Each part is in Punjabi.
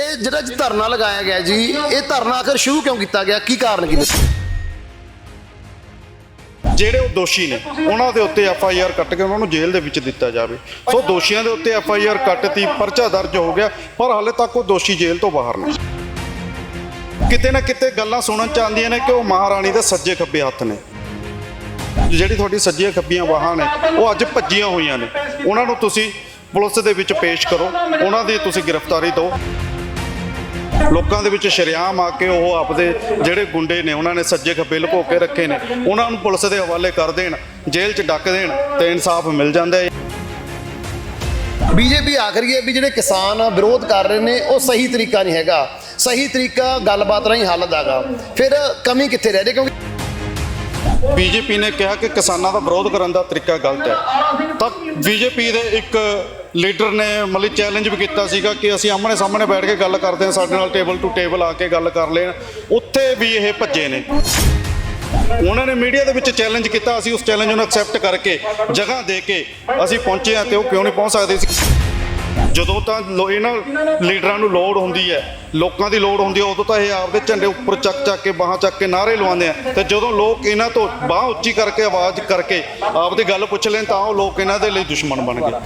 ਇਹ ਜਿਹੜਾ ਜੀ ਧਰਨਾ ਲਗਾਇਆ ਗਿਆ ਜੀ ਇਹ ਧਰਨਾ ਆਖਰ ਸ਼ੁਰੂ ਕਿਉਂ ਕੀਤਾ ਗਿਆ? ਕੀ ਕਾਰਨ ਕੀ ਨੇ? ਜਿਹੜੇ ਉਹ ਦੋਸ਼ੀ ਨੇ ਉਹਨਾਂ ਦੇ ਉੱਤੇ ਐਫ ਆਈ ਆਰ ਕੱਟ ਕੇ ਉਹਨਾਂ ਨੂੰ ਜੇਲ੍ਹ ਦੇ ਵਿੱਚ ਦਿੱਤਾ ਜਾਵੇ। ਸੋ ਦੋਸ਼ੀਆਂ ਦੇ ਉੱਤੇ ਐਫ ਆਈ ਆਰ ਕੱਟਤੀ ਪਰਚਾ ਦਰਜ ਹੋ ਗਿਆ ਪਰ ਹਾਲੇ ਤੱਕ ਉਹ ਦੋਸ਼ੀ ਜੇਲ੍ਹ ਤੋਂ ਬਾਹਰ ਨੇ। ਕਿਤੇ ਨਾ ਕਿਤੇ ਗੱਲਾਂ ਸੁਣਨ ਚ ਆਉਂਦੀਆਂ ਨੇ ਕਿ ਉਹ ਮਹਾਰਾਣੀ ਦੇ ਸੱਜੇ ਖੱਬੇ ਹੱਥ ਨੇ। ਜਿਹੜੀ ਤੁਹਾਡੀ ਸੱਜੀਆਂ ਖੱਬੀਆਂ ਬਾਹਾਂ ਨੇ ਉਹ ਅੱਜ ਭੱਜੀਆਂ ਹੋਈਆਂ ਨੇ। ਉਹਨਾਂ ਨੂੰ ਤੁਸੀਂ ਪੁਲਿਸ ਦੇ ਵਿੱਚ ਪੇਸ਼ ਕਰੋ ਉਹਨਾਂ ਦੀ ਤੁਸੀਂ ਗ੍ਰਿਫਤਾਰੀ ਦਿਓ। ਲੋਕਾਂ ਦੇ ਵਿੱਚ ਸ਼ਰੇਆਮ ਆ ਕੇ ਉਹ ਆਪਦੇ ਜਿਹੜੇ ਗੁੰਡੇ ਨੇ ਉਹਨਾਂ ਨੇ ਸੱਜੇ ਖੱਬੇ ਲੁਕੋ ਕੇ ਰੱਖੇ ਨੇ ਉਹਨਾਂ ਨੂੰ ਪੁਲਿਸ ਦੇ ਹਵਾਲੇ ਕਰ ਦੇਣ ਜੇਲ੍ਹ 'ਚ ਡੱਕ ਦੇਣ ਤੇ ਇਨਸਾਫ ਮਿਲ ਜਾਂਦਾ ਹੈ। ਬੀਜੇਪੀ ਆਖਰੀ ਹੈ ਵੀ ਜਿਹੜੇ ਕਿਸਾਨ ਵਿਰੋਧ ਕਰ ਰਹੇ ਨੇ ਉਹ ਸਹੀ ਤਰੀਕਾ ਨਹੀਂ ਹੈਗਾ। ਸਹੀ ਤਰੀਕਾ ਗੱਲਬਾਤ ਰਾਹੀਂ ਹੱਲ ਦਾਗਾ ਫਿਰ ਕਮੀ ਕਿੱਥੇ ਰਹਿ ਰਹੀ ਕਿਉਂਕਿ ਬੀਜੇਪੀ ਨੇ ਕਿਹਾ ਕਿ ਕਿਸਾਨਾਂ ਦਾ ਵਿਰੋਧ ਕਰਨ ਦਾ ਤਰੀਕਾ ਗਲਤ ਹੈ। ਤਾਂ ਬੀਜੇਪੀ ਦੇ ਇੱਕ ਲੀਡਰ ਨੇ ਮਤਲਬ ਚੈਲੰਜ ਵੀ ਕੀਤਾ ਸੀਗਾ ਕਿ ਅਸੀਂ ਆਮਣੇ ਸਾਹਮਣੇ ਬੈਠ ਕੇ ਗੱਲ ਕਰਦੇ ਹਾਂ, ਸਾਡੇ ਨਾਲ ਟੇਬਲ ਟੂ ਟੇਬਲ ਆ ਕੇ ਗੱਲ ਕਰ ਲੈਣ ਉੱਥੇ ਵੀ ਇਹ ਭੱਜੇ ਨੇ। ਉਹਨਾਂ ਨੇ ਮੀਡੀਆ ਦੇ ਵਿੱਚ ਚੈਲੰਜ ਕੀਤਾ, ਅਸੀਂ ਉਸ ਚੈਲੰਜ ਨੂੰ ਐਕਸੈਪਟ ਕਰਕੇ ਜਗ੍ਹਾ ਦੇ ਕੇ ਅਸੀਂ ਪਹੁੰਚੇ ਹਾਂ ਤੇ ਉਹ ਕਿਉਂ ਨਹੀਂ ਪਹੁੰਚ ਸਕਦੇ ਸੀ? ਜਦੋਂ ਤਾਂ ਲੋ- ਇਹਨਾਂ ਲੀਡਰਾਂ ਨੂੰ ਲੋੜ ਹੁੰਦੀ ਹੈ, ਲੋਕਾਂ ਦੀ ਲੋੜ ਹੁੰਦੀ ਹੈ, ਉਦੋਂ ਤਾਂ ਇਹ ਆਪਦੇ ਝੰਡੇ ਉੱਪਰ ਚੱਕ ਚੱਕ ਕੇ, ਬਾਹਾਂ ਚੱਕ ਕੇ ਨਾਅਰੇ ਲਵਾਉਂਦੇ ਆ। ਤੇ ਜਦੋਂ ਲੋਕ ਇਹਨਾਂ ਤੋਂ ਬਾਹ ਉੱਚੀ ਕਰਕੇ, ਆਵਾਜ਼ ਕਰਕੇ ਆਪਦੀ ਗੱਲ ਪੁੱਛ ਲੈਣ, ਤਾਂ ਉਹ ਲੋਕ ਇਹਨਾਂ ਦੇ ਲਈ ਦੁਸ਼ਮਣ ਬਣ ਗਏ।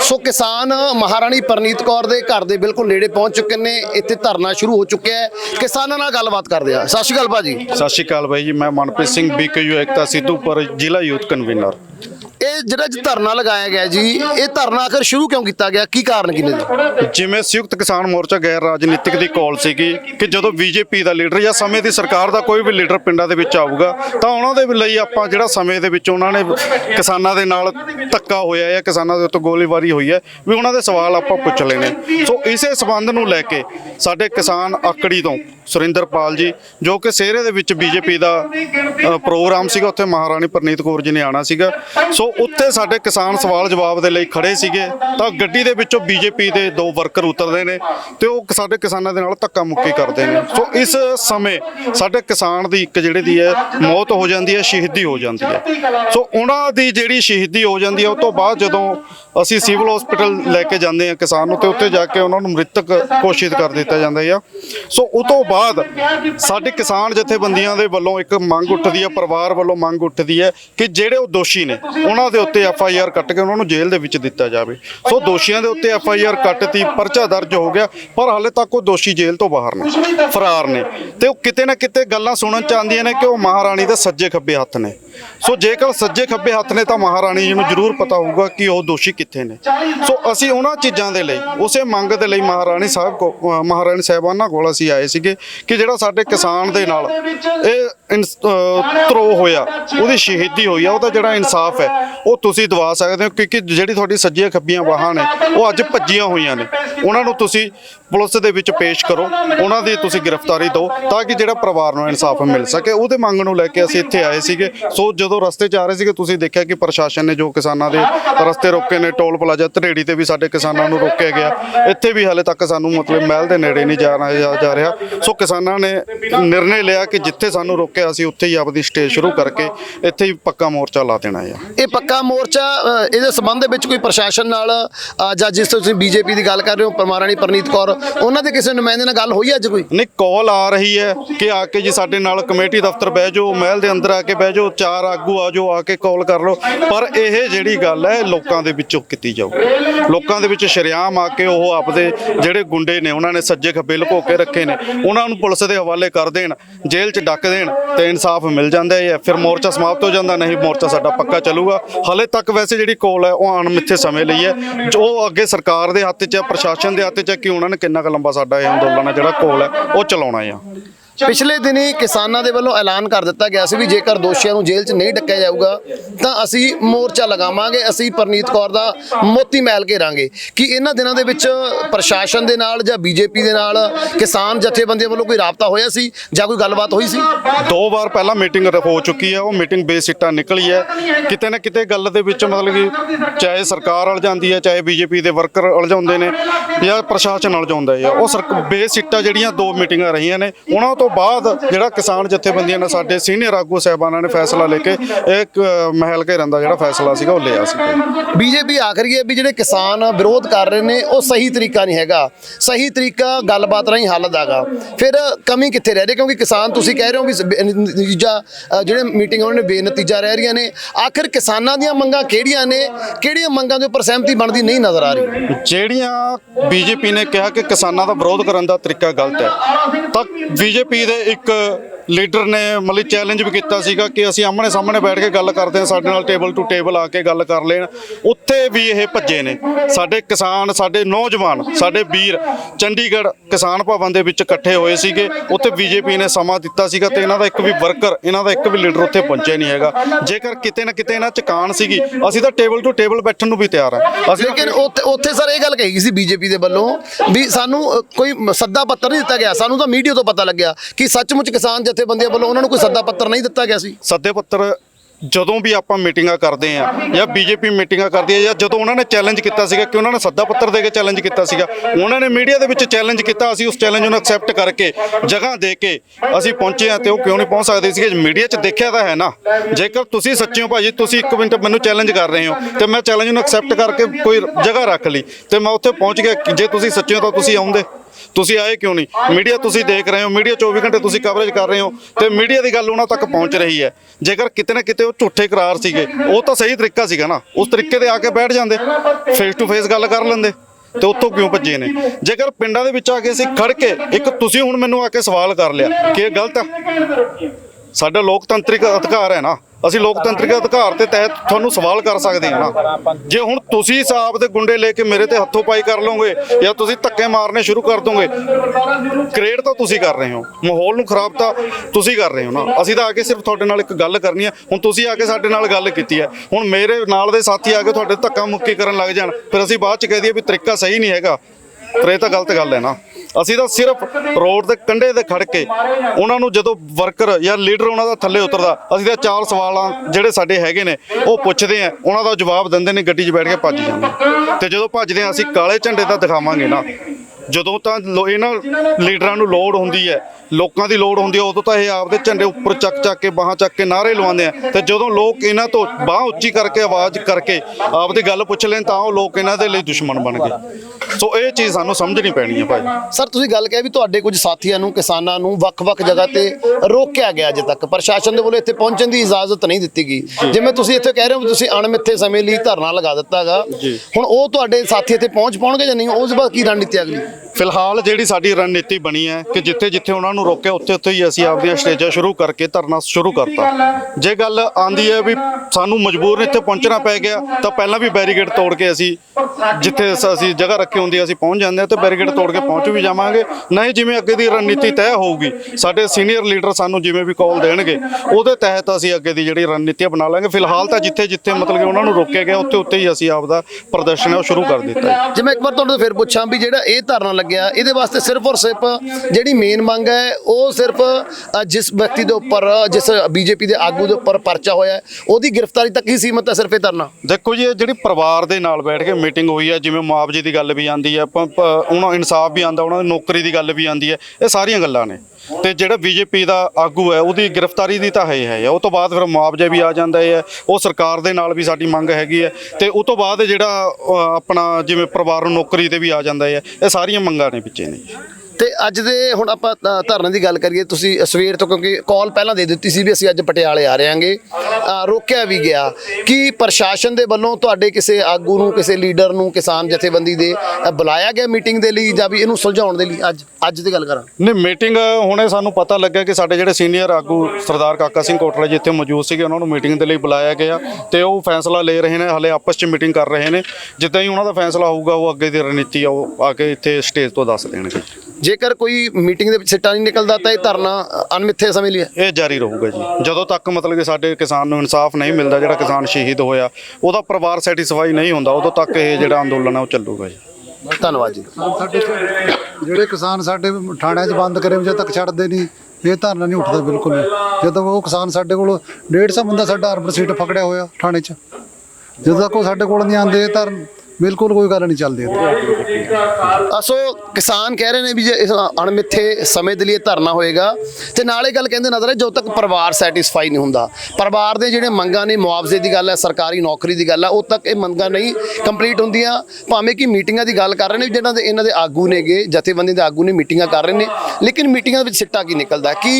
ਸੋ ਕਿਸਾਨ ਮਹਾਰਾਣੀ ਪਰਨੀਤ ਕੌਰ ਦੇ ਘਰ ਦੇ ਬਿਲਕੁਲ ਨੇੜੇ ਪਹੁੰਚ ਚੁੱਕੇ ਨੇ। ਇੱਥੇ ਧਰਨਾ ਸ਼ੁਰੂ ਹੋ ਚੁੱਕਿਆ ਹੈ। ਕਿਸਾਨਾਂ ਨਾਲ ਗੱਲਬਾਤ ਕਰਦੇ ਆ ਸਤਿ ਸ਼੍ਰੀ ਅਕਾਲ ਭਾਜੀ। ਸਤਿ ਸ਼੍ਰੀ ਅਕਾਲ ਬਾਈ ਜੀ। ਮੈਂ ਮਨਪ੍ਰੀਤ ਸਿੰਘ ਬੀਕੇਯੂ ਏਕਤਾ ਸਿੱਧੂਪੁਰ ਜ਼ਿਲ੍ਹਾ ਯੂਥ ਕਨਵੀਨਰ। ਇਹ ਜਿਹੜਾ ਜੀ ਧਰਨਾ ਲਗਾਇਆ ਗਿਆ ਜੀ, ਇਹ ਧਰਨਾ ਆਖਰ ਸ਼ੁਰੂ ਕਿਉਂ ਕੀਤਾ ਗਿਆ? ਕੀ ਕਾਰਨ ਕੀ ਨੇ ਜੀ ਜਿਵੇਂ ਸੰਯੁਕਤ ਕਿਸਾਨ ਮੋਰਚਾ ਗੈਰ ਰਾਜਨੀਤਿਕ ਦੀ ਕਾਲ ਸੀਗੀ ਕਿ ਜਦੋਂ ਬੀਜੇਪੀ ਦਾ ਲੀਡਰ ਜਾਂ ਸਮੇਂ ਦੀ ਸਰਕਾਰ ਦਾ ਕੋਈ ਵੀ ਲੀਡਰ ਪਿੰਡਾਂ ਦੇ ਵਿੱਚ ਆਊਗਾ, ਤਾਂ ਉਹਨਾਂ ਦੇ ਲਈ ਆਪਾਂ ਜਿਹੜਾ ਸਮੇਂ ਦੇ ਵਿੱਚ ਉਹਨਾਂ ਨੇ ਕਿਸਾਨਾਂ ਦੇ ਨਾਲ ਧੱਕਾ ਹੋਇਆ ਜਾਂ ਕਿਸਾਨਾਂ ਦੇ ਉੱਤੇ ਗੋਲੀਬਾਰੀ ਹੋਈ ਹੈ, ਵੀ ਉਹਨਾਂ ਦੇ ਸਵਾਲ ਆਪਾਂ ਪੁੱਛ ਲੈਣੇ ਸੋ ਇਸੇ ਸਬੰਧ ਨੂੰ ਲੈ ਕੇ ਸਾਡੇ ਕਿਸਾਨ ਆਕੜੀ ਤੋਂ ਸੁਰਿੰਦਰਪਾਲ ਜੀ, ਜੋ ਕਿ ਸਿਹਰੇ ਦੇ ਵਿੱਚ ਬੀਜੇਪੀ ਦਾ ਪ੍ਰੋਗਰਾਮ ਸੀਗਾ, ਉੱਥੇ ਮਹਾਰਾਣੀ ਪ੍ਰਨੀਤ ਕੌਰ ਜੀ ਨੇ ਆਣਾ ਸੀਗਾ। ਸੋ ਉੱਥੇ ਸਾਡੇ ਕਿਸਾਨ ਸਵਾਲ ਜਵਾਬ ਦੇ ਲਈ ਖੜੇ ਸੀਗੇ। ਤਾਂ ਗੱਡੀ ਦੇ ਵਿੱਚੋਂ ਬੀਜੇਪੀ ਦੇ ਦੋ ਵਰਕਰ ਉਤਰਦੇ ਨੇ ਤੇ ਉਹ ਸਾਡੇ ਕਿਸਾਨਾਂ ਦੇ ਨਾਲ ਧੱਕਾ ਮੁੱਕੀ ਕਰਦੇ ਨੇ। ਸੋ ਇਸ ਸਮੇਂ ਸਾਡੇ ਕਿਸਾਨ ਦੀ ਇੱਕ ਜਿਹੜੇ ਦੀ ਹੈ, ਮੌਤ ਹੋ ਜਾਂਦੀ ਹੈ, ਸ਼ਹੀਦੀ ਹੋ ਜਾਂਦੀ ਹੈ। ਸੋ ਉਹਨਾਂ ਦੀ ਜਿਹੜੀ ਸ਼ਹੀਦੀ ਹੋ ਜਾਂਦੀ ਹੈ ਉਸ ਤੋਂ ਬਾਅਦ ਜਦੋਂ ਅਸੀਂ ਸਿਵਲ ਹਸਪੀਟਲ ਲੈ ਕੇ ਜਾਂਦੇ ਹਾਂ ਕਿਸਾਨ ਨੂੰ, ਤੇ ਉੱਥੇ ਜਾ ਕੇ ਉਹਨਾਂ ਨੂੰ ਮ੍ਰਿਤਕ ਘੋਸ਼ਿਤ ਕਰ ਦਿੱਤਾ ਜਾਂਦਾ ਹੈ। ਸੋ ਉਸ ਤੋਂ ਬਾਅਦ ਸਾਡੇ ਕਿਸਾਨ ਜਥੇਬੰਦੀਆਂ ਦੇ ਵੱਲੋਂ ਇੱਕ ਮੰਗ ਉੱਠਦੀ ਹੈ, ਪਰਿਵਾਰ ਵੱਲੋਂ ਮੰਗ ਉੱਠਦੀ ਹੈ ਕਿ ਜਿਹੜੇ ਉਹ ਦੋਸ਼ੀ ਨੇ, ਉਹਨਾਂ ਦੇ ਉੱਤੇ ਐਫ ਆਈ ਆਰ ਕੱਟ ਕੇ ਉਹਨਾਂ ਨੂੰ ਜੇਲ੍ਹ ਦੇ ਵਿੱਚ ਦਿੱਤਾ ਜਾਵੇ। ਸੋ ਦੋਸ਼ੀਆਂ ਦੇ ਉੱਤੇ ਐਫ ਆਈ ਆਰ ਕੱਟਤੀ, ਪਰਚਾ ਦਰਜ ਹੋ ਗਿਆ, ਪਰ ਹਾਲੇ ਤੱਕ ਉਹ ਦੋਸ਼ੀ ਜੇਲ੍ਹ ਤੋਂ ਬਾਹਰ ਨੇ, ਫਰਾਰ ਨੇ। ਤੇ ਉਹ ਕਿਤੇ ਨਾ ਕਿਤੇ ਗੱਲਾਂ ਸੁਣਨ ਚ ਆਉਂਦੀਆਂ ਨੇ ਕਿ ਉਹ ਮਹਾਰਾਣੀ ਦੇ ਸੱਜੇ ਖੱਬੇ ਹੱਥ ਨੇ। ਸੋ ਜੇਕਰ ਸੱਜੇ ਖੱਬੇ ਹੱਥ ਨੇ ਤਾਂ ਮਹਾਰਾਣੀ ਜੀ ਨੂੰ ਜ਼ਰੂਰ ਪਤਾ ਹੋਊਗਾ ਕਿ ਉਹ ਦੋਸ਼ੀ ਕਿੱਥੇ ਨੇ। ਸੋ ਅਸੀਂ ਉਹਨਾਂ ਚੀਜ਼ਾਂ ਦੇ ਲਈ, ਉਸੇ ਮੰਗ ਦੇ ਲਈ ਮਹਾਰਾਣੀ ਸਾਹਿਬ ਕੋ ਮਹਾਰਾਣੀ ਸਾਹਿਬਾਨਾਂ ਕੋਲ ਅਸੀਂ ਆਏ ਸੀਗੇ। ਕਿ ਜਿਹੜਾ ਸਾਡੇ ਕਿਸਾਨ ਦੇ ਨਾਲ ਇਹ ਧਰੋਹ ਹੋਇਆ ਉਹਦੀ ਸ਼ਹੀਦੀ ਹੋਈ ਆ ਉਹਦਾ ਜਿਹੜਾ ਇਨਸਾਫ ਹੈ ਉਹ ਤੁਸੀਂ ਦਵਾ ਸਕਦੇ ਹੋ ਕਿਉਂਕਿ ਜਿਹੜੀ ਤੁਹਾਡੀ ਸੱਜੀਆਂ ਖੱਬੀਆਂ ਬਾਹਾਂ ਨੇ ਉਹ ਅੱਜ ਭੱਜੀਆਂ ਹੋਈਆਂ ਨੇ। ਉਹਨਾਂ ਨੂੰ ਤੁਸੀਂ ਪੁਲਿਸ ਦੇ ਵਿੱਚ ਪੇਸ਼ ਕਰੋ ਉਹਨਾਂ ਦੀ ਤੁਸੀਂ ਗ੍ਰਿਫਤਾਰੀ ਦਿਓ ਤਾਂ ਕਿ ਜਿਹੜਾ ਪਰਿਵਾਰ ਨੂੰ ਇਨਸਾਫ ਮਿਲ ਸਕੇ। ਉਹਦੇ ਮੰਗ ਨੂੰ ਲੈ ਕੇ ਅਸੀਂ ਇੱਥੇ ਆਏ ਸੀਗੇ। ਸੋ ਜਦੋਂ ਰਸਤੇ 'ਚ ਆ ਰਹੇ ਸੀਗੇ ਤੁਸੀਂ ਦੇਖਿਆ ਕਿ ਪ੍ਰਸ਼ਾਸਨ ਨੇ ਜੋ ਕਿਸਾਨਾਂ ਦੇ ਰਸਤੇ ਰੋਕੇ ਨੇ ਟੋਲ ਪਲਾਜ਼ਾ ਧਰੇੜੀ ਤੇ ਵੀ ਸਾਡੇ ਕਿਸਾਨਾਂ ਨੂੰ ਰੋਕਿਆ ਗਿਆ। ਇੱਥੇ ਵੀ ਹਾਲੇ ਤੱਕ ਸਾਨੂੰ ਮਤਲਬ ਮਹਿਲ ਦੇ ਨੇੜੇ ਨਹੀਂ ਜਾਣਾ ਜਾ ਰਿਹਾ। ਸੋ ਕਿਸਾਨਾਂ ਨੇ ਨਿਰਣੇ ਲਿਆ ਕਿ ਜਿੱਥੇ ਸਾਨੂੰ ਰੋਕਿਆ ਅਸੀਂ ਉੱਥੇ ਹੀ ਆਪਦੀ ਸਟੇਜ ਸ਼ੁਰੂ ਕਰਕੇ ਇੱਥੇ ਹੀ ਪੱਕਾ ਮੋਰਚਾ ਲਾ ਦੇਣਾ ਹੈ। ਇਹ ਪੱਕਾ ਮੋਰਚਾ ਇਹਦੇ ਸੰਬੰਧ ਦੇ ਵਿੱਚ ਕੋਈ ਪ੍ਰਸ਼ਾਸਨ ਨਾਲ ਜਾਂ ਜਿਸ ਤੁਸੀਂ ਬੀਜੇਪੀ ਦੀ ਗੱਲ ਕਰ ਰਹੇ ਹੋ ਪਰਮਾਰਾਣੀ ਪਰਨੀਤ ਕੌਰ ਉਹਨਾਂ ਦੇ ਕਿਸੇ ਨੁਮਾਇੰਦੇ ਨਾਲ ਗੱਲ ਹੋਈ ਅੱਜ ਕੋਈ? ਨਹੀਂ ਕਾਲ ਆ ਰਹੀ ਹੈ ਕਿ ਆ ਕੇ ਜੀ ਸਾਡੇ ਨਾਲ ਕਮੇਟੀ ਦਫ਼ਤਰ ਬਹਿ ਜਾਓ ਮਹਿਲ ਦੇ ਅੰਦਰ ਆ ਕੇ ਬਹਿ ਜਾਓ ਚਾਰ ਆਗੂ ਆ ਜਾਓ ਆ ਕੇ ਕਾਲ ਕਰ ਲਓ। ਪਰ ਇਹ ਜਿਹੜੀ ਗੱਲ ਹੈ ਲੋਕਾਂ ਦੇ ਵਿੱਚੋਂ ਕੀਤੀ ਜਾਊ ਲੋਕਾਂ ਦੇ ਵਿੱਚ ਸ਼ਰੇਆਮ ਆ ਕੇ ਉਹ ਆਪਦੇ ਜਿਹੜੇ ਗੁੰਡੇ ਨੇ ਉਹਨਾਂ ਨੇ ਸੱਜੇ ਖੱਬੇ ਲੁਕੋ ਕੇ ਰੱਖੇ ਨੇ ਉਹਨਾਂ ਨੂੰ ਪੁਲਿਸ ਦੇ ਹਵਾਲੇ ਕਰ ਦੇਣ, ਜੇਲ੍ਹ 'ਚ ਡੱਕ ਦੇਣ ਤੇ ਇਨਸਾਫ ਮਿਲ ਜਾਂਦਾ ਹੈ। ਫਿਰ ਮੋਰਚਾ ਸਮਾਪਤ ਹੋ ਜਾਂਦਾ, ਨਹੀਂ ਮੋਰਚਾ ਸਾਡਾ ਪੱਕਾ ਚੱਲੂਗਾ। ਹਲੇ ਤੱਕ ਵੈਸੇ ਜਿਹੜੀ ਕੋਲ ਹੈ, ਉਹ ਅਣਮਿੱਥੇ ਸਮੇਂ ਲਈ ਹੈ। ਜੋ ਅੱਗੇ ਸਰਕਾਰ ਦੇ ਹੱਥ 'ਚ ਹੈ, ਪ੍ਰਸ਼ਾਸਨ ਦੇ ਹੱਥ 'ਚ ਹੈ, ਕਿ ਉਹਨਾਂ ਨੇ ਕਿੰਨਾ ਕੁ ਲੰਬਾ ਸਾਡਾ ਇਹ ਅੰਦੋਲਨ ਹੈ, ਜਿਹੜਾ ਕੋਲ ਹੈ, ਉਹ ਚਲਾਉਣਾ ਆ। ਪਿਛਲੇ ਦਿਨੀ ਕਿਸਾਨਾਂ ਦੇ ਵੱਲੋਂ ਐਲਾਨ ਕਰ ਦਿੱਤਾ ਗਿਆ ਸੀ ਵੀ ਜੇਕਰ ਦੋਸ਼ੀਆਂ ਨੂੰ ਜੇਲ੍ਹ 'ਚ ਨਹੀਂ ਡੱਕਿਆ ਜਾਊਗਾ, ਤਾਂ ਅਸੀਂ ਮੋਰਚਾ ਲਗਾਵਾਂਗੇ, ਅਸੀਂ ਪਰਨੀਤ ਕੌਰ ਦਾ ਮੋਤੀ ਮਹਿਲ ਘੇਰਾਂਗੇ। ਕਿ ਇਹਨਾਂ ਦਿਨਾਂ ਦੇ ਵਿੱਚ ਪ੍ਰਸ਼ਾਸਨ ਦੇ ਨਾਲ ਜਾਂ ਬੀਜੇਪੀ ਦੇ ਨਾਲ ਕਿਸਾਨ ਜਥੇਬੰਦੀਆਂ ਵੱਲੋਂ ਕੋਈ ਰਾਬਤਾ ਹੋਇਆ ਸੀ ਜਾਂ ਕੋਈ ਗੱਲਬਾਤ ਹੋਈ ਸੀ? ਦੋ ਵਾਰ ਪਹਿਲਾਂ ਮੀਟਿੰਗ ਹੋ ਚੁੱਕੀ ਹੈ, ਉਹ ਮੀਟਿੰਗ ਬੇਸਿੱਟਾ ਨਿਕਲੀ ਹੈ। ਕਿਤੇ ਨਾ ਕਿਤੇ ਗੱਲ ਦੇ ਵਿੱਚ ਮਤਲਬ ਕਿ ਚਾਹੇ ਸਰਕਾਰ ਅਲਝਾਉਂਦੀ ਹੈ, ਚਾਹੇ ਬੀਜੇਪੀ ਦੇ ਵਰਕਰ ਅਲਝਾਉਂਦੇ ਨੇ ਜਾਂ ਪ੍ਰਸ਼ਾਸਨ ਅਲਝਾਉਂਦਾ ਹੈ। ਉਹ ਸਰਕ ਬੇਸਿੱਟਾ ਜਿਹੜੀਆਂ ਦੋ ਮੀਟਿੰਗਾਂ ਰਹੀਆਂ ਨੇ, ਉਹਨਾਂ ਤੋਂ ਤੋਂ ਬਾਅਦ ਜਿਹੜਾ ਕਿਸਾਨ ਜਥੇਬੰਦੀਆਂ ਨੇ ਸਾਡੇ ਸੀਨੀਅਰ ਆਗੂ ਸਾਹਿਬਾਨਾਂ ਨੇ ਫੈਸਲਾ ਲੈ ਕੇ ਇੱਕ ਮਹਿਲ ਘੇਰਨ ਦਾ ਜਿਹੜਾ ਫੈਸਲਾ ਸੀਗਾ ਉਹ ਲਿਆ ਸੀ। ਬੀਜੇਪੀ ਆਖਰੀ ਹੈ ਵੀ ਜਿਹੜੇ ਕਿਸਾਨ ਵਿਰੋਧ ਕਰ ਰਹੇ ਨੇ ਉਹ ਸਹੀ ਤਰੀਕਾ ਨਹੀਂ ਹੈਗਾ। ਸਹੀ ਤਰੀਕਾ ਗੱਲਬਾਤ ਰਾਹੀਂ ਹੱਲ ਦਾਗਾ ਫਿਰ ਕਮੀ ਕਿੱਥੇ ਰਹਿ ਰਹੀ ਕਿਉਂਕਿ ਕਿਸਾਨ ਤੁਸੀਂ ਕਹਿ ਰਹੇ ਹੋ ਵੀ ਨਤੀਜਾ ਜਿਹੜੇ ਮੀਟਿੰਗ ਉਹਨਾਂ ਨੇ ਬੇਨਤੀਜਾ ਰਹਿ ਰਹੀਆਂ ਨੇ। ਆਖਿਰ ਕਿਸਾਨਾਂ ਦੀਆਂ ਮੰਗਾਂ ਕਿਹੜੀਆਂ ਨੇ? ਕਿਹੜੀਆਂ ਮੰਗਾਂ ਦੇ ਉੱਪਰ ਸਹਿਮਤੀ ਬਣਦੀ ਨਹੀਂ ਨਜ਼ਰ ਆ ਰਹੀ? ਜਿਹੜੀਆਂ ਬੀਜੇਪੀ ਨੇ ਕਿਹਾ ਕਿ ਕਿਸਾਨਾਂ ਦਾ ਵਿਰੋਧ ਕਰਨ ਦਾ ਤਰੀਕਾ ਗਲਤ ਹੈ ਤਾਂ ਬੀਜੇਪੀ ਦੇ ਇੱਕ ਲੀਡਰ ਨੇ ਮਤਲਬ ਚੈਲੰਜ ਵੀ ਕੀਤਾ ਸੀਗਾ ਕਿ ਅਸੀਂ ਆਮਣੇ ਸਾਹਮਣੇ ਬੈਠ ਕੇ ਗੱਲ ਕਰਦੇ ਹਾਂ, ਸਾਡੇ ਨਾਲ ਟੇਬਲ ਟੂ ਟੇਬਲ ਆ ਕੇ ਗੱਲ ਕਰ ਲੈਣ। ਉੱਥੇ ਵੀ ਇਹ ਭੱਜੇ ਨੇ। ਸਾਡੇ ਕਿਸਾਨ, ਸਾਡੇ ਨੌਜਵਾਨ, ਸਾਡੇ ਵੀਰ ਚੰਡੀਗੜ੍ਹ ਕਿਸਾਨ ਭਵਨ ਦੇ ਵਿੱਚ ਇਕੱਠੇ ਹੋਏ ਸੀਗੇ। ਉੱਥੇ ਬੀਜੇਪੀ ਨੇ ਸਮਾਂ ਦਿੱਤਾ ਸੀਗਾ ਤੇ ਇਹਨਾਂ ਦਾ ਇੱਕ ਵੀ ਵਰਕਰ ਇਹਨਾਂ ਦਾ ਇੱਕ ਵੀ ਲੀਡਰ ਉੱਥੇ ਪਹੁੰਚਿਆ ਨਹੀਂ ਹੈਗਾ। ਜੇਕਰ ਕਿਤੇ ਨਾ ਕਿਤੇ ਇਹਨਾਂ ਚ ਸੀਗੀ, ਅਸੀਂ ਤਾਂ ਟੇਬਲ ਟੂ ਟੇਬਲ ਬੈਠਣ ਨੂੰ ਵੀ ਤਿਆਰ ਹਾਂ। ਅਸੀਂ ਲੇਕਿਨ ਉੱਥੇ ਉੱਥੇ ਸਰ ਇਹ ਗੱਲ ਕਹੀ ਗਈ ਸੀ ਬੀਜੇਪੀ ਦੇ ਵੱਲੋਂ ਵੀ ਸਾਨੂੰ ਕੋਈ ਸੱਦਾ ਪੱਤਰ ਨਹੀਂ ਦਿੱਤਾ ਗਿਆ। ਸਾਨੂੰ ਤਾਂ ਮੀਡੀਆ ਤੋਂ ਪਤਾ ਲੱਗਿਆ ਕਿ ਸੱਚਮੁੱਚ ਕਿਸਾਨ ਜਥੇਬੰਦੀਆਂ ਵੱਲੋਂ ਉਹਨਾਂ ਨੂੰ ਕੋਈ ਸੱਦਾ ਪੱਤਰ ਨਹੀਂ ਦਿੱਤਾ ਗਿਆ ਸੀ? ਸੱਦੇ ਪੱਤਰ ਜਦੋਂ ਵੀ ਆਪਾਂ ਮੀਟਿੰਗਾਂ ਕਰਦੇ ਆ ਜਾਂ ਬੀਜੇਪੀ ਮੀਟਿੰਗਾਂ ਕਰਦੀ ਹੈ ਜਾਂ ਜਦੋਂ ਉਹਨਾਂ ਨੇ ਚੈਲੰਜ ਕੀਤਾ ਸੀਗਾ ਕਿ ਉਹਨਾਂ ਨੇ ਸੱਦਾ ਪੱਤਰ ਦੇ ਕੇ ਚੈਲੰਜ ਕੀਤਾ ਸੀਗਾ, ਉਹਨਾਂ ਨੇ ਮੀਡੀਆ ਦੇ ਵਿੱਚ ਚੈਲੰਜ ਕੀਤਾ, ਅਸੀਂ ਉਸ ਚੈਲੰਜ ਨੂੰ ਐਕਸੈਪਟ ਕਰਕੇ ਜਗ੍ਹਾ ਦੇ ਕੇ ਅਸੀਂ ਪਹੁੰਚੇ ਆ ਤੇ ਉਹ ਕਿਉਂ ਨਹੀਂ ਪਹੁੰਚ ਸਕਦੇ ਸੀਗੇ? ਮੀਡੀਆ 'ਚ ਦੇਖਿਆ ਤਾਂ ਹੈ ਨਾ। ਜੇਕਰ ਤੁਸੀਂ ਸੱਚੇ ਹੋ ਭਾਜੀ, ਤੁਸੀਂ ਇੱਕ ਮਿੰਟ ਮੈਨੂੰ ਚੈਲੰਜ ਕਰ ਰਹੇ ਹੋ ਤੇ ਮੈਂ ਚੈਲੰਜ ਨੂੰ ਐਕਸੈਪਟ ਕਰਕੇ ਕੋਈ ਜਗ੍ਹਾ ਰੱਖ ਲਈ ਤੇ ਮੈਂ ਉੱਥੇ ਪਹੁੰਚ ਗਿਆ। ਜੇ ਤੁਸੀਂ ਸੱਚੇ ਹੋ ਤਾਂ ਤੁਸੀਂ ਆਉਂਦੇ। ਤੁਸੀਂ ਆਏ ਕਿਉਂ ਨਹੀਂ? ਮੀਡੀਆ ਤੁਸੀਂ ਦੇਖ ਰਹੇ ਹੋ, ਮੀਡੀਆ 24 ਘੰਟੇ ਤੁਸੀਂ ਕਵਰੇਜ ਕਰ ਰਹੇ ਹੋ ਤੇ ਮੀਡੀਆ ਦੀ ਗੱਲ ਉਹਨਾਂ ਤੱਕ ਪਹੁੰਚ ਰਹੀ ਹੈ। ਜੇਕਰ ਕਿਤੇ ਨਾ ਕਿਤੇ ਉਹ ਝੂਠੇ ਕਰਾਰ ਸੀਗੇ, ਉਹ ਤਾਂ ਸਹੀ ਤਰੀਕਾ ਸੀਗਾ ਨਾ। ਉਸ ਤਰੀਕੇ ਦੇ ਆ ਕੇ ਬੈਠ ਜਾਂਦੇ ਫੇਸ ਟੂ ਫੇਸ ਗੱਲ ਕਰ ਲੈਂਦੇ ਤੇ ਉੱਥੋਂ ਕਿਉਂ ਭੱਜੇ ਨੇ? ਜੇਕਰ ਪਿੰਡਾਂ ਦੇ ਵਿੱਚ ਆ ਕੇ ਅਸੀਂ ਖੜ ਕੇ ਇੱਕ ਤੁਸੀਂ ਹੁਣ ਮੈਨੂੰ ਆ ਕੇ ਸਵਾਲ ਕਰ ਲਿਆ ਕਿ ਇਹ ਗਲਤ ਹੈ ਸਾਡਾ ਲੋਕਤੰਤਰਿਕ ਅਧਿਕਾਰ ਹੈ ਨਾ। ਅਸੀਂ ਲੋਕਤੰਤਰਿਕ ਅਧਿਕਾਰ ਦੇ ਤਹਿਤ ਤੁਹਾਨੂੰ ਸਵਾਲ ਕਰ ਸਕਦੇ ਹਾਂ ਨਾ। ਜੇ ਹੁਣ ਤੁਸੀਂ ਹਿਸਾਬ ਦੇ ਗੁੰਡੇ ਲੈ ਕੇ ਮੇਰੇ ਤੇ ਹੱਥੋਂ ਪਾਈ ਕਰ ਲਓਗੇ ਜਾਂ ਤੁਸੀਂ ਧੱਕੇ ਮਾਰਨੇ ਸ਼ੁਰੂ ਕਰ ਦੋਗੇ ਕ੍ਰੀਏਟ ਤਾਂ ਤੁਸੀਂ ਕਰ ਰਹੇ ਹੋ। ਮਾਹੌਲ ਨੂੰ ਖਰਾਬ ਤਾਂ ਤੁਸੀਂ ਕਰ ਰਹੇ ਹੋ ਨਾ। ਅਸੀਂ ਤਾਂ ਆ ਕੇ ਸਿਰਫ ਤੁਹਾਡੇ ਨਾਲ ਇੱਕ ਗੱਲ ਕਰਨੀ ਹੈ। ਹੁਣ ਤੁਸੀਂ ਆ ਕੇ ਸਾਡੇ ਨਾਲ ਗੱਲ ਕੀਤੀ ਹੈ। ਹੁਣ ਮੇਰੇ ਨਾਲ ਦੇ ਸਾਥੀ ਆ ਕੇ ਤੁਹਾਡੇ ਧੱਕਾ ਮੁੱਕੀ ਕਰਨ ਲੱਗ ਜਾਣ। ਫਿਰ ਅਸੀਂ ਬਾਅਦ ਚ ਕਹਿ ਦਈਏ ਵੀ ਤਰੀਕਾ ਸਹੀ ਨਹੀਂ ਹੈਗਾ। ਪਰ ਇਹ ਤਾਂ ਗਲਤ ਗੱਲ ਹੈ ਨਾ। ਅਸੀਂ ਤਾਂ ਸਿਰਫ ਰੋਡ ਦੇ ਕੰਢੇ ਤੇ ਖੜ ਕੇ ਉਹਨਾਂ ਨੂੰ ਜਦੋਂ ਵਰਕਰ ਜਾਂ ਲੀਡਰ ਉਹਨਾਂ ਦਾ ਥੱਲੇ ਉਤਰਦਾ, ਅਸੀਂ ਤਾਂ ਚਾਰ ਸਵਾਲਾਂ ਜਿਹੜੇ ਸਾਡੇ ਹੈਗੇ ਨੇ, ਉਹ ਪੁੱਛਦੇ ਆ, ਉਹਨਾਂ ਦਾ ਜਵਾਬ ਦਿੰਦੇ ਨੇ, ਗੱਡੀ 'ਚ ਬੈਠ ਕੇ ਭੱਜ ਜਾਂਦੇ। ਤੇ ਜਦੋਂ ਭੱਜਦੇ ਆ, ਅਸੀਂ ਕਾਲੇ ਝੰਡੇ ਤਾਂ ਦਿਖਾਵਾਂਗੇ ਨਾ। ਜਦੋਂ ਤਾਂ ਲੋ- ਇਹਨਾਂ ਲੀਡਰਾਂ ਨੂੰ ਲੋੜ ਹੁੰਦੀ ਹੈ, ਲੋਕਾਂ ਦੀ ਲੋੜ ਹੁੰਦੀ ਹੈ, ਉਦੋਂ ਤਾਂ ਇਹ ਆਪਦੇ ਝੰਡੇ ਉੱਪਰ ਚੱਕ ਚੱਕ ਕੇ, ਬਾਹਾਂ ਚੱਕ ਕੇ ਨਾਰੇ ਲਵਾਉਂਦੇ ਆ। ਤੇ ਜਦੋਂ ਲੋਕ ਇਹਨਾਂ ਤੋਂ ਬਾਹ ਉੱਚੀ ਕਰਕੇ, ਆਵਾਜ਼ ਕਰਕੇ ਆਪਦੀ ਗੱਲ ਪੁੱਛ ਲੈਣ, ਤਾਂ ਉਹ ਲੋਕ ਇਹਨਾਂ ਦੇ ਲਈ ਦੁਸ਼ਮਣ ਬਣ ਗਏ। ਸੋ ਇਹ ਚੀਜ਼ ਸਾਨੂੰ ਸਮਝਣੀ ਪੈਣੀ ਹੈ ਭਾਈ। ਸਰ ਤੁਸੀਂ ਗੱਲ ਕਿਹਾ ਵੀ ਤੁਹਾਡੇ ਕੁਝ ਸਾਥੀਆਂ ਨੂੰ ਕਿਸਾਨਾਂ ਨੂੰ ਵੱਖ-ਵੱਖ ਜਗ੍ਹਾ ਤੇ ਰੋਕਿਆ ਗਿਆ ਅਜੇ ਤੱਕ। ਪ੍ਰਸ਼ਾਸਨ ਦੇ ਵੱਲੋਂ ਇੱਥੇ ਪਹੁੰਚਣ ਦੀ ਇਜਾਜ਼ਤ ਨਹੀਂ ਦਿੱਤੀ ਗਈ। ਜਿਵੇਂ ਤੁਸੀਂ ਇੱਥੇ ਕਹਿ ਰਹੇ ਹੋ ਤੁਸੀਂ ਅਣਮਿੱਥੇ ਸਮੇਂ ਲਈ ਧਰਨਾ ਲਗਾ ਦਿੱਤਾਗਾ ਹੁਣ ਉਹ ਤੁਹਾਡੇ ਸਾਥੀ ਇੱਥੇ ਪਹੁੰਚ ਪਾਉਣਗੇ ਜਾਂ ਨਹੀਂ? ਉਸ ਬਾਅਦ ਕੀ ਰਣਨੀਤੀ ਅਗਲੀ? ਫਿਲਹਾਲ ਜਿਹੜੀ ਸਾਡੀ ਰਣਨੀਤੀ ਬਣੀ ਹੈ ਕਿ ਜਿੱਥੇ ਜਿੱਥੇ ਉਹਨਾਂ ਨੂੰ ਰੋਕਿਆ, ਉੱਥੇ ਉੱਥੇ ਹੀ ਅਸੀਂ ਆਪਦੀਆਂ ਸਟੇਜਾਂ ਸ਼ੁਰੂ ਕਰਕੇ ਧਰਨਾ ਸ਼ੁਰੂ ਕਰਤਾ। ਜੇ ਗੱਲ ਆਂਦੀ ਹੈ ਵੀ ਸਾਨੂੰ ਮਜਬੂਰ ਇੱਥੇ ਪਹੁੰਚਣਾ ਪੈ ਗਿਆ, ਤਾਂ ਪਹਿਲਾਂ ਵੀ ਬੈਰੀਗੇਡ ਤੋੜ ਕੇ ਅਸੀਂ ਜਿੱਥੇ ਅਸੀਂ ਜਗ੍ਹਾ ਰੱਖੀ ਹੁੰਦੀ ਅਸੀਂ ਪਹੁੰਚ ਜਾਂਦੇ ਹਾਂ ਤੇ ਬੈਰੀਕੇਡ ਤੋੜ ਕੇ ਪਹੁੰਚ ਵੀ ਜਾਵਾਂਗੇ। ਨਹੀਂ, ਜਿਵੇਂ ਅੱਗੇ ਦੀ ਰਣਨੀਤੀ ਤੈਅ ਹੋਊਗੀ, ਸਾਡੇ ਸੀਨੀਅਰ ਲੀਡਰ ਸਾਨੂੰ ਜਿਵੇਂ ਵੀ ਕਾਲ ਦੇਣਗੇ, ਉਹਦੇ ਤਹਿਤ ਅਸੀਂ ਅੱਗੇ ਦੀ ਜਿਹੜੀ ਰਣਨੀਤੀ ਬਣਾ ਲਾਂਗੇ। ਫਿਲਹਾਲ ਤਾਂ ਜਿੱਥੇ ਜਿੱਥੇ ਮਤਲਬ ਕਿ ਉਹਨਾਂ ਨੂੰ ਰੋਕਿਆ ਗਿਆ, ਉੱਥੇ ਉੱਥੇ ਹੀ ਅਸੀਂ ਆਪਦਾ ਪ੍ਰਦਰਸ਼ਨ ਉਹ ਸ਼ੁਰੂ ਕਰ ਦਿੱਤਾ ਹੈ। ਜੇ ਮੈਂ ਇੱਕ ਵਾਰ ਤੁਹਾਨੂੰ ਫਿਰ ਪੁੱਛਾਂ ਵੀ ਜਿਹੜਾ ਇਹ ਧਰਨਾ ਗਿਆ। ਇਹਦੇ ਵਾਸਤੇ ਸਿਰਫ ਔਰ ਸਿਰਫ ਜਿਹੜੀ ਮੇਨ ਮੰਗ ਹੈ, ਉਹ ਸਿਰਫ ਜਿਸ ਵਿਅਕਤੀ ਦੇ ਉੱਪਰ, ਜਿਸ ਬੀਜੇਪੀ ਦੇ ਆਗੂ ਦੇ ਉੱਪਰ ਪਰਚਾ ਹੋਇਆ ਉਹਦੀ ਗ੍ਰਿਫਤਾਰੀ ਤੱਕ ਹੀ ਸੀਮਤ ਹੈ ਸਿਰਫ ਇਹ ਧਰਨਾ। ਦੇਖੋ ਜੀ, ਇਹ ਜਿਹੜੀ ਪਰਿਵਾਰ ਦੇ ਨਾਲ ਬੈਠ ਕੇ ਮੀਟਿੰਗ ਹੋਈ ਹੈ, ਜਿਵੇਂ ਮੁਆਵਜ਼ੇ ਦੀ ਗੱਲ ਵੀ ਆਂਦੀ ਹੈ, ਪ- ਪ- ਉਹਨਾਂ ਇਨਸਾਫ ਵੀ ਆਂਦਾ, ਉਹਨਾਂ ਦੀ ਨੌਕਰੀ ਦੀ ਗੱਲ ਵੀ ਆਂਦੀ ਹੈ, ਇਹ ਸਾਰੀਆਂ ਗੱਲਾਂ ਨੇ। ਤੇ ਜਿਹੜਾ ਬੀਜੇਪੀ ਦਾ ਆਗੂ ਹੈ, ਉਹਦੀ ਗ੍ਰਿਫਤਾਰੀ ਦੀ ਤਾਂ ਹੈ ਹੈ ਉਹ ਤੋਂ ਬਾਅਦ ਫਿਰ ਮੁਆਵਜ਼ਾ ਵੀ ਆ ਜਾਂਦਾ ਹੈ। ਉਹ ਸਰਕਾਰ ਦੇ ਨਾਲ ਵੀ ਸਾਡੀ ਮੰਗ ਹੈਗੀ ਹੈ ਤੇ ਉਹ ਤੋਂ ਬਾਅਦ ਜਿਹੜਾ ਆਪਣਾ ਜਿਵੇਂ ਪਰਿਵਾਰ ਨੂੰ ਨੌਕਰੀ ਤੇ ਵੀ ਆ ਜਾਂਦਾ ਹੈ। ਇਹ ਸਾਰੀਆਂ ਮੰਗਾਂ ਨੇ ਪਿੱਛੇ ਨੇ। ਅੱਜ ਦੇ ਹੁਣ ਆਪਾਂ ਧਰਨੇ ਦੀ ਗੱਲ ਕਰੀਏ, ਤੁਸੀਂ ਸਵੇਰ ਤੋਂ ਕਿਉਂਕਿ ਕਾਲ ਪਹਿਲਾਂ ਦੇ ਦਿੱਤੀ ਸੀ ਵੀ ਅਸੀਂ ਅੱਜ ਪਟਿਆਲੇ ਆ ਰਹੇ ਹਾਂਗੇ ਰੋਕਿਆ ਵੀ ਗਿਆ। ਕਿ ਪ੍ਰਸ਼ਾਸਨ ਦੇ ਵੱਲੋਂ ਤੁਹਾਡੇ ਕਿਸੇ ਆਗੂ ਨੂੰ, ਕਿਸੇ ਲੀਡਰ ਨੂੰ, ਕਿਸਾਨ ਜਥੇਬੰਦੀ ਦੇ ਬੁਲਾਇਆ ਗਿਆ ਮੀਟਿੰਗ ਦੇ ਲਈ ਜਾਂ ਵੀ ਇਹਨੂੰ ਸੁਲਝਾਉਣ ਦੇ ਲਈ ਅੱਜ? ਅੱਜ ਦੀ ਗੱਲ ਕਰਾਂ। ਨਹੀਂ ਮੀਟਿੰਗ ਹੁਣੇ ਸਾਨੂੰ ਪਤਾ ਲੱਗਿਆ ਕਿ ਸਾਡੇ ਜਿਹੜੇ ਸੀਨੀਅਰ ਆਗੂ ਸਰਦਾਰ ਕਾਕਾ ਸਿੰਘ ਕੋਟਲਾ ਜੀ ਇੱਥੇ ਮੌਜੂਦ ਸੀਗੇ, ਉਹਨਾਂ ਨੂੰ ਮੀਟਿੰਗ ਦੇ ਲਈ ਬੁਲਾਇਆ ਗਿਆ ਤੇ ਉਹ ਫੈਸਲਾ ਲੈ ਰਹੇ ਨੇ, ਹਲੇ ਆਪਸ 'ਚ ਮੀਟਿੰਗ ਕਰ ਰਹੇ ਨੇ। ਜਿੱਦਾਂ ਹੀ ਉਹਨਾਂ ਦਾ ਫੈਸਲਾ ਹੋਊਗਾ, ਉਹ ਅੱਗੇ ਦੀ ਰਣਨੀਤੀ ਆ, ਉਹ ਆ ਕੇ ਇੱਥੇ ਸਟੇਜ ਤੋਂ ਦੱਸ ਦੇਣਗੇ। ਜੇਕਰ ਕੋਈ ਮੀਟਿੰਗ ਦੇ ਵਿੱਚ ਸਿੱਟਾ ਨਹੀਂ ਨਿਕਲਦਾ ਤਾਂ ਇਹ ਧਰਨਾ ਅਣਮਿੱਥੇ ਸਮੇਂ ਲਈ ਹੈ। ਇਹ ਜਾਰੀ ਰਹੂਗਾ ਜੀ। ਜਦੋਂ ਤੱਕ ਮਤਲਬ ਕਿ ਸਾਡੇ ਕਿਸਾਨ ਨੂੰ ਇਨਸਾਫ ਨਹੀਂ ਮਿਲਦਾ ਜਿਹੜਾ ਕਿਸਾਨ ਸ਼ਹੀਦ ਹੋਇਆ ਉਹਦਾ ਪਰਿਵਾਰ ਸੈਟੀਸਫਾਈ ਨਹੀਂ ਹੁੰਦਾ ਉਦੋਂ ਤੱਕ ਇਹ ਜਿਹੜਾ ਅੰਦੋਲਨ ਹੈ ਉਹ ਚੱਲੂਗਾ ਜੀ। ਧੰਨਵਾਦ ਜੀ। ਜਿਹੜੇ ਕਿਸਾਨ ਸਾਡੇ ਥਾਣਿਆਂ 'ਚ ਬੰਦ ਕਰੇ ਜਦ ਤੱਕ ਛੱਡਦੇ ਨਹੀਂ ਇਹ ਧਰਨਾ ਨਹੀਂ ਉੱਠਦਾ ਬਿਲਕੁਲ ਵੀ। ਜਦੋਂ ਉਹ ਕਿਸਾਨ ਸਾਡੇ ਕੋਲ 150 ਬੰਦਾ ਸਾਡਾ ਅਰਬਨ ਸੀਟ ਫਕੜਿਆ ਹੋਇਆ ਥਾਣੇ 'ਚ ਜਦੋਂ ਤੱਕ ਉਹ ਸਾਡੇ ਕੋਲ ਨਹੀਂ ਆਉਂਦੇ ਇਹ ਧਰਨ ਬਿਲਕੁਲ ਕੋਈ ਗੱਲ ਨਹੀਂ ਚੱਲਦੀ। ਅਸੋ ਕਿਸਾਨ ਕਹਿ ਰਹੇ ਨੇ ਵੀ ਜੇ ਇਸ ਅਣਮਿੱਥੇ ਸਮੇਂ ਦੇ ਲਈ ਧਰਨਾ ਹੋਏਗਾ ਤੇ ਨਾਲੇ ਗੱਲ ਕਹਿੰਦੇ ਨਜ਼ਰ ਹੈ ਜਦੋਂ ਤੱਕ ਪਰਿਵਾਰ ਸੈਟੀਸਫਾਈ ਨਹੀਂ ਹੁੰਦਾ। ਪਰਿਵਾਰ ਦੇ ਜਿਹੜੇ ਮੰਗਾਂ ਨੇ ਮੁਆਵਜ਼ੇ ਦੀ ਗੱਲ ਹੈ ਸਰਕਾਰੀ ਨੌਕਰੀ ਦੀ ਗੱਲ ਹੈ ਉਦੋਂ ਤੱਕ ਇਹ ਮੰਗਾਂ ਨਹੀਂ ਕੰਪਲੀਟ ਹੁੰਦੀਆਂ। ਭਾਵੇਂ ਕਿ ਮੀਟਿੰਗਾਂ ਦੀ ਗੱਲ ਕਰ ਰਹੇ ਨੇ ਜਿਹਨਾਂ ਦੇ ਇਹਨਾਂ ਦੇ ਆਗੂ ਨੇਗੇ ਜਥੇਬੰਦੀ ਦੇ ਆਗੂ ਨੇ ਮੀਟਿੰਗਾਂ ਕਰ ਰਹੇ ਨੇ ਲੇਕਿਨ ਮੀਟਿੰਗਾਂ ਦੇ ਵਿੱਚ ਸਿੱਟਾ ਕੀ ਨਿਕਲਦਾ? ਕਿ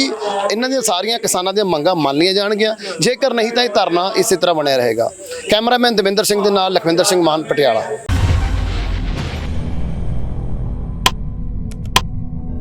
ਇਹਨਾਂ ਦੀਆਂ ਸਾਰੀਆਂ ਕਿਸਾਨਾਂ ਦੀਆਂ ਮੰਗਾਂ ਮੰਨ ਲਈਆਂ ਜਾਣਗੀਆਂ? ਜੇਕਰ ਨਹੀਂ ਤਾਂ ਇਹ ਧਰਨਾ ਇਸੇ ਤਰ੍ਹਾਂ ਬਣਿਆ ਰਹੇਗਾ। ਕੈਮਰਾਮੈਨ ਦਵਿੰਦਰ ਸਿੰਘ ਦੇ ਨਾਲ ਲਖਵਿੰਦਰ ਸਿੰਘ ਮਾਨ ਪਟਿਆਲਾ।